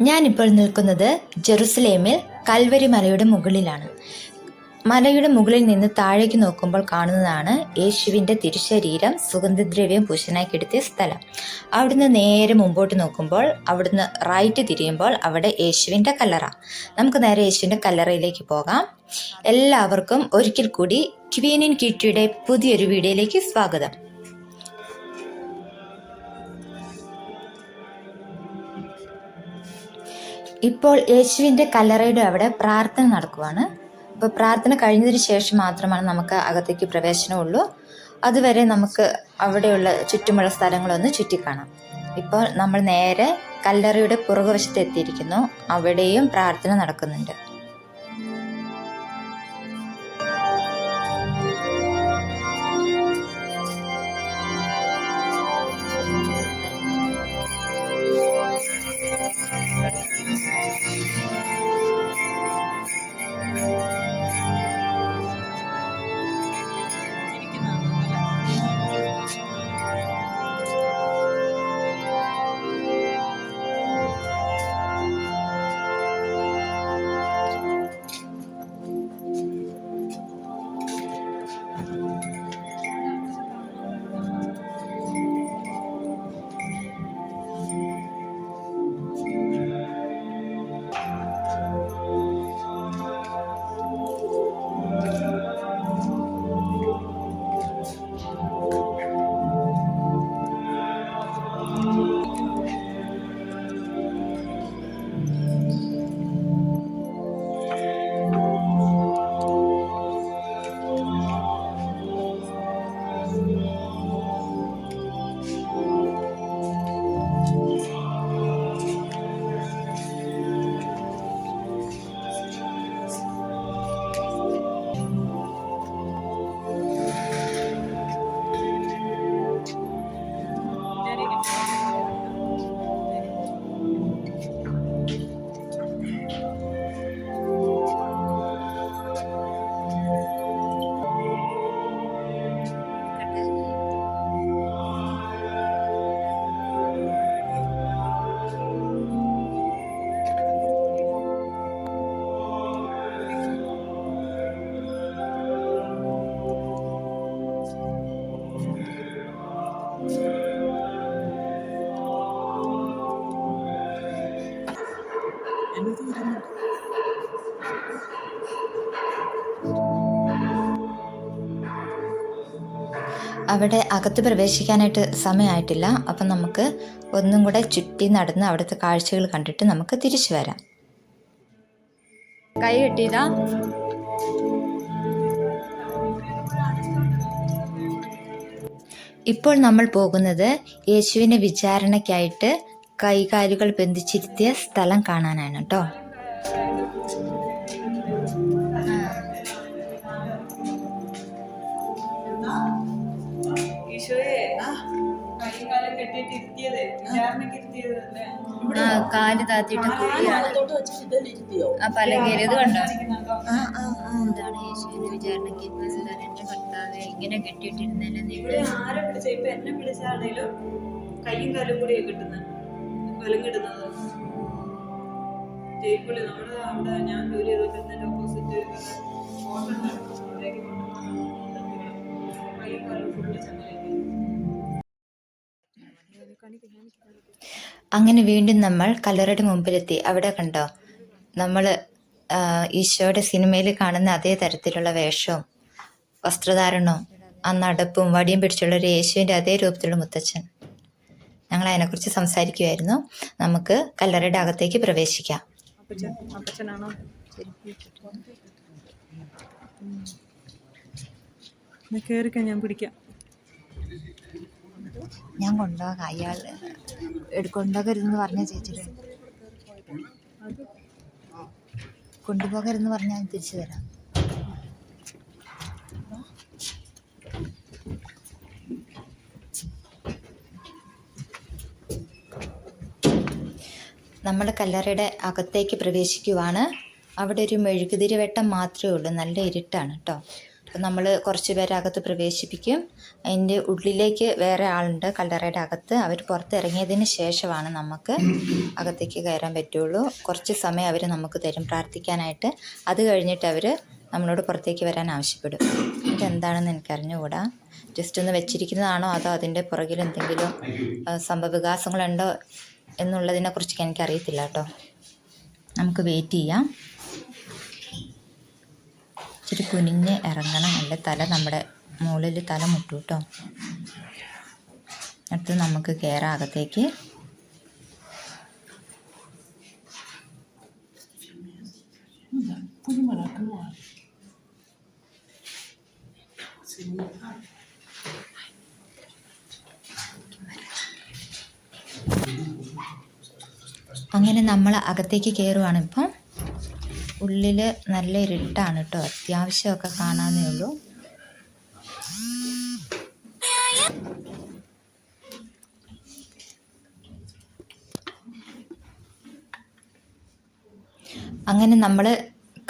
ഞാനിപ്പോൾ നിൽക്കുന്നത് ജെറുസലേമിൽ കൽവരി മലയുടെ മുകളിലാണ്. മലയുടെ മുകളിൽ നിന്ന് താഴേക്ക് നോക്കുമ്പോൾ കാണുന്നതാണ് യേശുവിന്റെ തിരുശരീരം സുഗന്ധദ്രവ്യം പൂശനായി കിടത്തിയ സ്ഥലം. അവിടുന്ന് നേരെ മുമ്പോട്ട് നോക്കുമ്പോൾ അവിടുന്ന് റൈറ്റ് തിരിയുമ്പോൾ അവിടെ യേശുവിന്റെ കല്ലറ. നമുക്ക് നേരെ യേശുവിന്റെ കല്ലറയിലേക്ക് പോകാം. എല്ലാവർക്കും ഒരിക്കൽ കൂടി ക്വീനിൻ കിറ്റിയുടെ പുതിയൊരു വീഡിയോയിലേക്ക് സ്വാഗതം. ഇപ്പോൾ യേശുവിന്റെ കല്ലറയുടെ അവിടെ പ്രാർത്ഥന നടക്കുവാണ്. അപ്പോൾ പ്രാർത്ഥന കഴിഞ്ഞതിന് ശേഷം മാത്രമാണ് നമുക്ക് അകത്തേക്ക് പ്രവേശനമുള്ളൂ. അതുവരെ നമുക്ക് അവിടെയുള്ള ചുറ്റുമുള്ള സ്ഥലങ്ങളൊന്ന് ചുറ്റിക്കാണാം. ഇപ്പോൾ നമ്മൾ നേരെ കല്ലറയുടെ പുറകുവശത്ത് എത്തിയിരിക്കുന്നു. അവിടെയും പ്രാർത്ഥന നടക്കുന്നുണ്ട്. അവിടെ അകത്ത് പ്രവേശിക്കാനായിട്ട് സമയമായിട്ടില്ല. അപ്പം നമുക്ക് ഒന്നും കൂടെ ചുറ്റി നടന്ന് അവിടുത്തെ കാഴ്ചകൾ കണ്ടിട്ട് നമുക്ക് തിരിച്ചു വരാം. കൈ കെട്ടിയതാ? ഇപ്പോൾ നമ്മൾ പോകുന്നത് യേശുവിനെ വിചാരണയ്ക്കായിട്ട് കൈകാലുകൾ ബന്ധിച്ചിരുത്തിയ സ്ഥലം കാണാനാണ് കേട്ടോ ആ കാൽ താത്തിട്ട് കുഴിയാണ്. ആ കണ്ടോ? എന്താണ് യേശുവിന്റെ വിചാരണയ്ക്ക് ഇരുത്തിയ സ്ഥലം എന്റെ ഭർത്താവ് ഇങ്ങനെ കെട്ടിയിട്ടിരുന്നല്ലേ നീ എന്നെ വിളിച്ചാണേലും കൈയും കാലും കൂടി കിട്ടുന്നത് ബലം കിട്ടുന്നത് ജയിപ്പുള്ളി നമ്മുടെ അവിടെ ഞാൻ ജോലി ചെയ്തോണ്ടിരുന്നതിന്റെ ഓപ്പോസിറ്റ് ഹോട്ടൽ അവിടേക്ക് കൈയും കാലും ഫുള്ള് ചങ്ങലേക്ക് അങ്ങനെ വീണ്ടും നമ്മൾ കല്ലറയുടെ മുമ്പിലെത്തി. അവിടെ കണ്ടോ? നമ്മൾ ഈശോയുടെ സിനിമയിൽ കാണുന്ന അതേ തരത്തിലുള്ള വേഷവും വസ്ത്രധാരണവും ആ വടിയും പിടിച്ചുള്ള ഒരു യേശുവിന്റെ അതേ രൂപത്തിലുള്ള മുത്തച്ഛൻ. ഞങ്ങൾ അതിനെക്കുറിച്ച് സംസാരിക്കുമായിരുന്നു നമുക്ക് കല്ലറയുടെ അകത്തേക്ക് പ്രവേശിക്കാം. അപ്പച്ചൻ അപ്പച്ചനാണോ? കയറിക്കാൻ ഞാൻ പിടിക്കാം. ഞാൻ കൊണ്ടുപോകാം. അയാൾ കൊണ്ടുപോകരുതെന്ന് പറഞ്ഞ ചേച്ചിയുടെ കൊണ്ടുപോകരുതെന്ന് പറഞ്ഞാൽ ഞാൻ തിരിച്ചു തരാം. നമ്മൾ കല്ലറയുടെ അകത്തേക്ക് പ്രവേശിക്കുവാണ്. അവിടെ ഒരു മെഴുകുതിരി വെട്ടം മാത്രമേ ഉള്ളൂ. നല്ല ഇരുട്ടാണ് കേട്ടോ അപ്പോൾ നമ്മൾ കുറച്ച് പേരെ അകത്ത് പ്രവേശിപ്പിക്കും. അതിന്റെ ഉള്ളിലേക്ക് വേറെ ആളുണ്ട് കല്ലറയുടെ അകത്ത്. അവർ പുറത്തിറങ്ങിയതിന് ശേഷമാണ് നമുക്ക് അകത്തേക്ക് കയറാൻ പറ്റുള്ളൂ. കുറച്ച് സമയം അവർ നമുക്ക് തരും പ്രാർത്ഥിക്കാനായിട്ട്. അത് കഴിഞ്ഞിട്ട് അവർ നമ്മളോട് പുറത്തേക്ക് വരാൻ ആവശ്യപ്പെടും. ഇതെന്താണെന്ന് എനിക്കറിഞ്ഞുകൂടാ. ജസ്റ്റ് ഒന്ന് വെച്ചിരിക്കുന്നതാണോ അതോ അതിന്റെ പുറകിൽ എന്തെങ്കിലും സംഭവവികാസങ്ങളുണ്ടോ എന്നുള്ളതിനെക്കുറിച്ച് എനിക്കറിയത്തില്ല കേട്ടോ നമുക്ക് വെയിറ്റ് ചെയ്യാം. ഇച്ചിരി കുനിഞ്ഞ് ഇറങ്ങണം. നല്ല തല നമ്മുടെ മുകളിൽ തല മുട്ടു കേട്ടോ അടുത്ത് നമുക്ക് കയറാം അകത്തേക്ക്. അങ്ങനെ നമ്മൾ അകത്തേക്ക് കയറുവാണ് ഇപ്പം. ഉള്ളിൽ നല്ല ഇരുട്ടാണ് കേട്ടോ അത്യാവശ്യമൊക്കെ കാണാന്നേ ഉള്ളൂ. അങ്ങനെ നമ്മൾ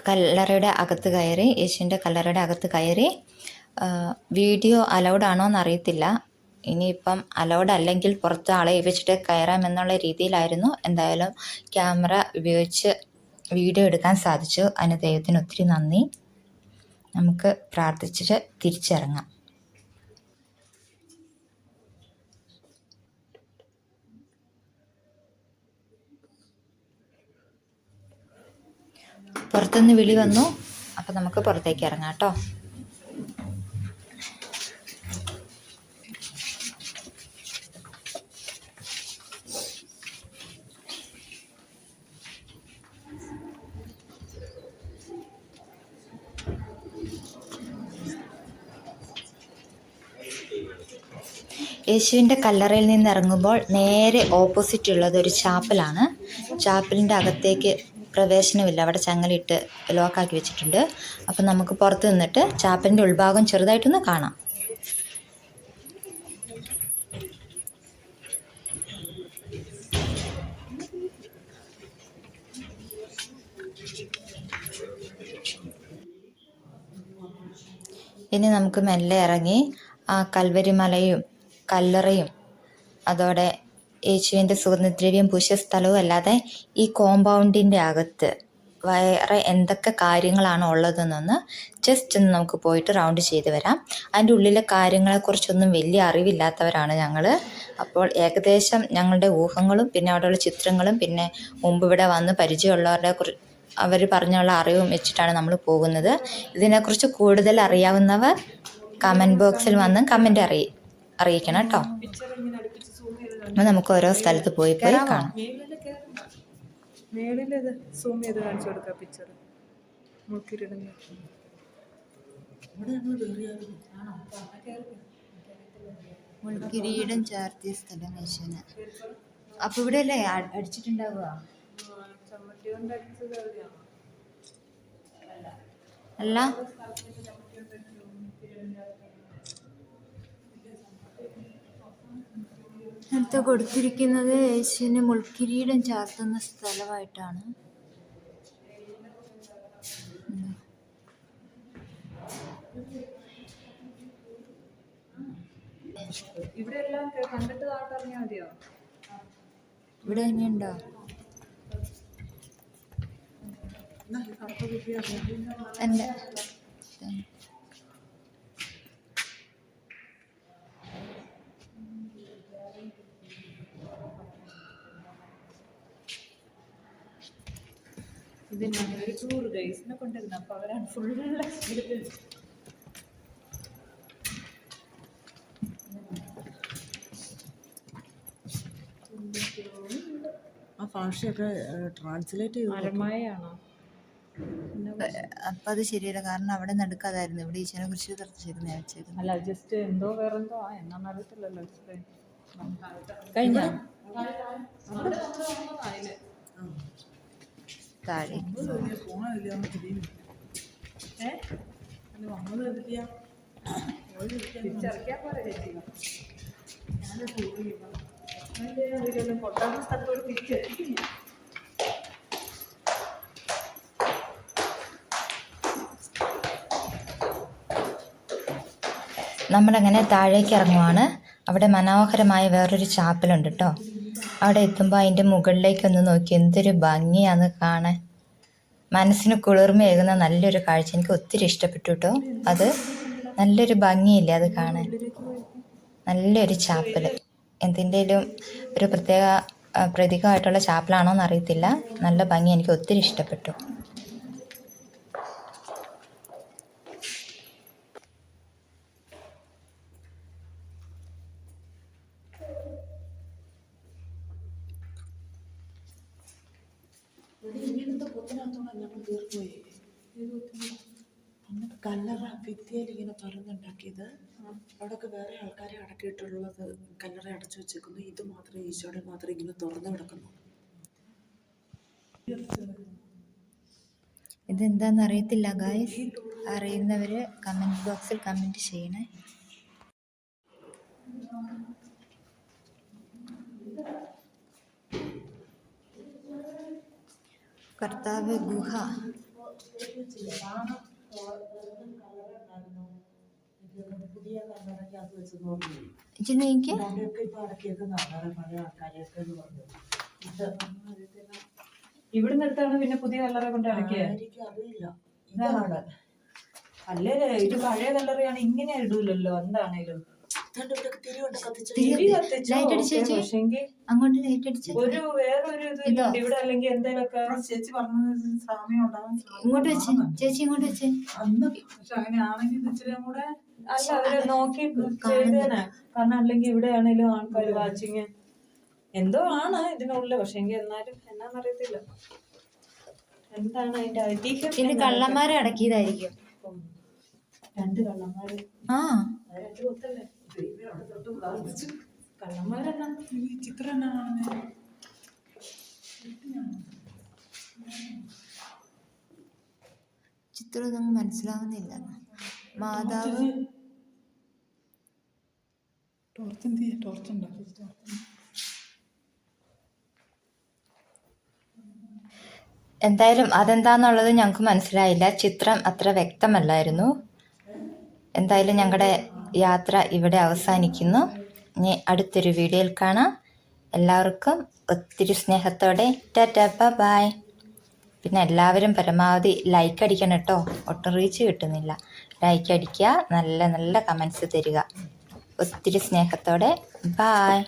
കല്ലറയുടെ അകത്ത് കയറി യേശുവിന്റെ കല്ലറയുടെ അകത്ത് കയറി വീഡിയോ അലൗഡ് ആണോ എന്നറിയത്തില്ല ഇനിയിപ്പം അലോഡ് അല്ലെങ്കിൽ പുറത്ത് ആളെ ഏൽപ്പിച്ചിട്ട് കയറാമെന്നുള്ള രീതിയിലായിരുന്നു. എന്തായാലും ക്യാമറ ഉപയോഗിച്ച് വീഡിയോ എടുക്കാൻ സാധിച്ചു. അതിന് ദൈവത്തിന് ഒത്തിരി നന്ദി. നമുക്ക് പ്രാർത്ഥിച്ചിട്ട് തിരിച്ചിറങ്ങാം. പുറത്തുനിന്ന് വിളി വന്നു. അപ്പം നമുക്ക് പുറത്തേക്ക് ഇറങ്ങാം കേട്ടോ. യേശുവിന്റെ കല്ലറയിൽ നിന്ന് ഇറങ്ങുമ്പോൾ നേരെ ഓപ്പോസിറ്റ് ഉള്ളത് ഒരു ചാപ്പലാണ്. ചാപ്പലിന്റെ അകത്തേക്ക് പ്രവേശനമില്ല. അവിടെ ചങ്ങലിട്ട് ലോക്കാക്കി വെച്ചിട്ടുണ്ട്. അപ്പം നമുക്ക് പുറത്ത് നിന്നിട്ട് ചാപ്പലിന്റെ ഉൾഭാഗം ചെറുതായിട്ടൊന്ന് കാണാം. ഇനി നമുക്ക് മെല്ലെ ഇറങ്ങി ആ കൽവരിമലയും കല്ലറയും അതോടെ യേശുവിന്റെ സുഗന്ധദ്രവ്യം പൂശിയ സ്ഥലവും അല്ലാതെ ഈ കോമ്പൗണ്ടിന്റെ അകത്ത് വേറെ എന്തൊക്കെ കാര്യങ്ങളാണ് ഉള്ളതെന്നൊന്ന് ജസ്റ്റ് ഒന്ന് നമുക്ക് പോയിട്ട് റൗണ്ട് ചെയ്ത് വരാം. അതിന്റെ ഉള്ളിലെ കാര്യങ്ങളെക്കുറിച്ചൊന്നും വലിയ അറിവില്ലാത്തവരാണ് ഞങ്ങൾ അപ്പോൾ ഏകദേശം ഞങ്ങളുടെ ഊഹങ്ങളും പിന്നെ അവിടെയുള്ള ചിത്രങ്ങളും പിന്നെ മുമ്പ് ഇവിടെ വന്ന് പരിചയമുള്ളവരുടെ അവർ പറഞ്ഞുള്ള അറിവും വെച്ചിട്ടാണ് നമ്മൾ പോകുന്നത്. ഇതിനെക്കുറിച്ച് കൂടുതൽ അറിയാവുന്നവർ കമന്റ് ബോക്സിൽ വന്ന് കമന്റ് അറിയി അറിയിക്കണം കേട്ടോ. അപ്പോൾ നമുക്ക് ഓരോ സ്ഥലത്ത് പോയി പോയി കാണാം. മേളിൽ ചേർത്തിയ സൂം ചെയ്ത് കാണിച്ചു കൊടുക്കാം പിക്ചർ മുക്കിരിടുന്ന മുൾക്കിരീടം ചാർത്തിയ സ്ഥലം യേശുവിന് അപ്പൊ ഇവിടെ അല്ലേ അടിച്ചിട്ടുണ്ടാവുക? അല്ല. അടുത്ത് കൊടുത്തിരിക്കുന്നത് യേശുവിന് മുൾക്കിരീടം ചാർത്തുന്ന സ്ഥലമായിട്ടാണ്. ഇവിടെ എല്ലാം കണ്ടിട്ട് മതിയോ? ഇവിടെ തന്നെയുണ്ടോ? എന്റെ ഇത് ടൂർ ഗൈസിനെ അപ്പൊ അവരാണ് ഫുൾ എക്സ്പീരിയൻസ് ആ ഭാഷയൊക്കെ ട്രാൻസ്ലേറ്റ് ചെയ്ത് അരമായാണോ അപ്പം അത് ശരിയല്ല കാരണം അവിടെ നടക്കാതായിരുന്നു ഇവിടെ ഈശോനെ കുറിച്ച് തർച്ചിരുന്ന വെച്ചേക്കുന്നത് അല്ല ജസ്റ്റ് എന്തോ വേറെന്തോ ആ എന്നാന്ന് അറിയത്തില്ലല്ലോ explain. കഴിഞ്ഞോ താഴെ പൊട്ടാത്ത സ്ഥലത്തോട് തിരിച്ചെത്തിക്കില്ല നമ്മളങ്ങനെ താഴേക്ക് ഇറങ്ങുവാണ്. അവിടെ മനോഹരമായ വേറൊരു ചാപ്പലുണ്ട് കേട്ടോ അവിടെ എത്തുമ്പോൾ അതിന്റെ മുകളിലേക്കൊന്ന് നോക്കി. എന്തൊരു ഭംഗിയാന്ന് കാണാൻ. മനസ്സിന് കുളിർമയേകുന്ന നല്ലൊരു കാഴ്ച. എനിക്ക് ഒത്തിരി ഇഷ്ടപ്പെട്ടു കേട്ടോ അത് നല്ലൊരു ഭംഗിയില്ലേ അത് കാണാൻ. നല്ലൊരു ചാപ്പൽ എന്തിന്റെയും ഒരു പ്രത്യേക പ്രതീകമായിട്ടുള്ള ചാപ്പലാണോ എന്നറിയത്തില്ല നല്ല ഭംഗി എനിക്ക് ഒത്തിരി ഇഷ്ടപ്പെട്ടു. ഞങ്ങൾ തീർന്നുപോയി എന്നിട്ട് കല്ലറ ഭിത്തിയിൽ ഇങ്ങനെ തുറന്നുണ്ടാക്കിയത് അവിടെയൊക്കെ വേറെ ആൾക്കാരെ അടക്കിയിട്ടുള്ളത് കല്ലറ അടച്ചു വെച്ചേക്കുന്നു. ഇത് മാത്രം ഈശോടെ മാത്രം ഇങ്ങനെ തുറന്നു കിടക്കുന്നു. ഇതെന്താന്ന് അറിയത്തില്ല ഗായ്സ് അറിയുന്നവര് കമന്റ് ബോക്സിൽ കമന്റ് ചെയ്യണേ കർത്താവ് ഗുഹ പുതിയ കല്ലറയ്ക്കകത്ത് വെച്ച് നോക്കി ഇജ്ജ് നീക്ക് അവിടെയൊക്കെ ഇപ്പൊ അടക്കിയേക്കുന്ന ആൾക്കാരെ പഴയ ആൾക്കാരെയൊക്കെ എന്ന് പറഞ്ഞു ഗുഹ. ഇവിടെ എടുത്താണ് പിന്നെ പുതിയ കല്ലറ കൊണ്ട് അറിയില്ല. ഇതാണ് അല്ലേ ഇത് പഴയ കല്ലറയാണ് ഇങ്ങനെ ഇടൂലല്ലോ എന്താണേലും. അങ്ങോട്ട് ലൈറ്റ് അടിച്ചു ഒരു വേറൊരു ഇത് ഇതോ? ഇവിടെ അല്ലെങ്കിൽ ചേച്ചി പറഞ്ഞത് സാമ്യം ഉണ്ടാവാൻ ഇങ്ങോട്ട് വെച്ച്. ചേച്ചി ഇങ്ങോട്ട് വെച്ച്. പക്ഷെ ഇച്ചിരി കൂടെ അല്ല അവർ നോക്കി ചെയ്തേനെ. കാരണം അല്ലെങ്കിൽ ഇവിടെ ആണെങ്കിലും ആൾക്കാർ വാച്ചിങ്. എന്തോ ആണ് ഇതിനുള്ളിൽ പക്ഷെങ്കിൽ എന്നാലും എന്നാന്നറിയത്തില്ല. എന്താണ് അതിന്റെ ഐതിഹ്യം? ഇത് കള്ളന്മാരെ അടക്കിയതായിരിക്കും. രണ്ട് കള്ളന്മാര്. ആ. രണ്ട് കൊത്തല്ലേ? കള്ളന്മാരെന്നാ ഈ ചിത്രം എന്നാ കാണുന്നത് ചിത്രം ഇതൊന്നും മനസ്സിലാവുന്നില്ല. മാതാവ് ടോർച്ച് എന്ത് ചെയ്യാ? ടോർച്ച് ഉണ്ടോ? എന്തായാലും അതെന്താന്നുള്ളത് ഞങ്ങൾക്ക് മനസ്സിലായില്ല. ചിത്രം അത്ര വ്യക്തമല്ലായിരുന്നു. എന്തായാലും ഞങ്ങളുടെ യാത്ര ഇവിടെ അവസാനിക്കുന്നു. ഇനി അടുത്തൊരു വീഡിയോയിൽ കാണാം. എല്ലാവർക്കും ഒത്തിരി സ്നേഹത്തോടെ ടാറ്റ ബൈ. പിന്നെ എല്ലാവരും പരമാവധി ലൈക്ക് അടിക്കണം കേട്ടോ. ഒട്ടും റീച്ച് കിട്ടുന്നില്ല. ലൈക്ക് അടിക്കുക നല്ല നല്ല കമൻസ് തരിക. ഒത്തിരി സ്നേഹത്തോടെ ബായ്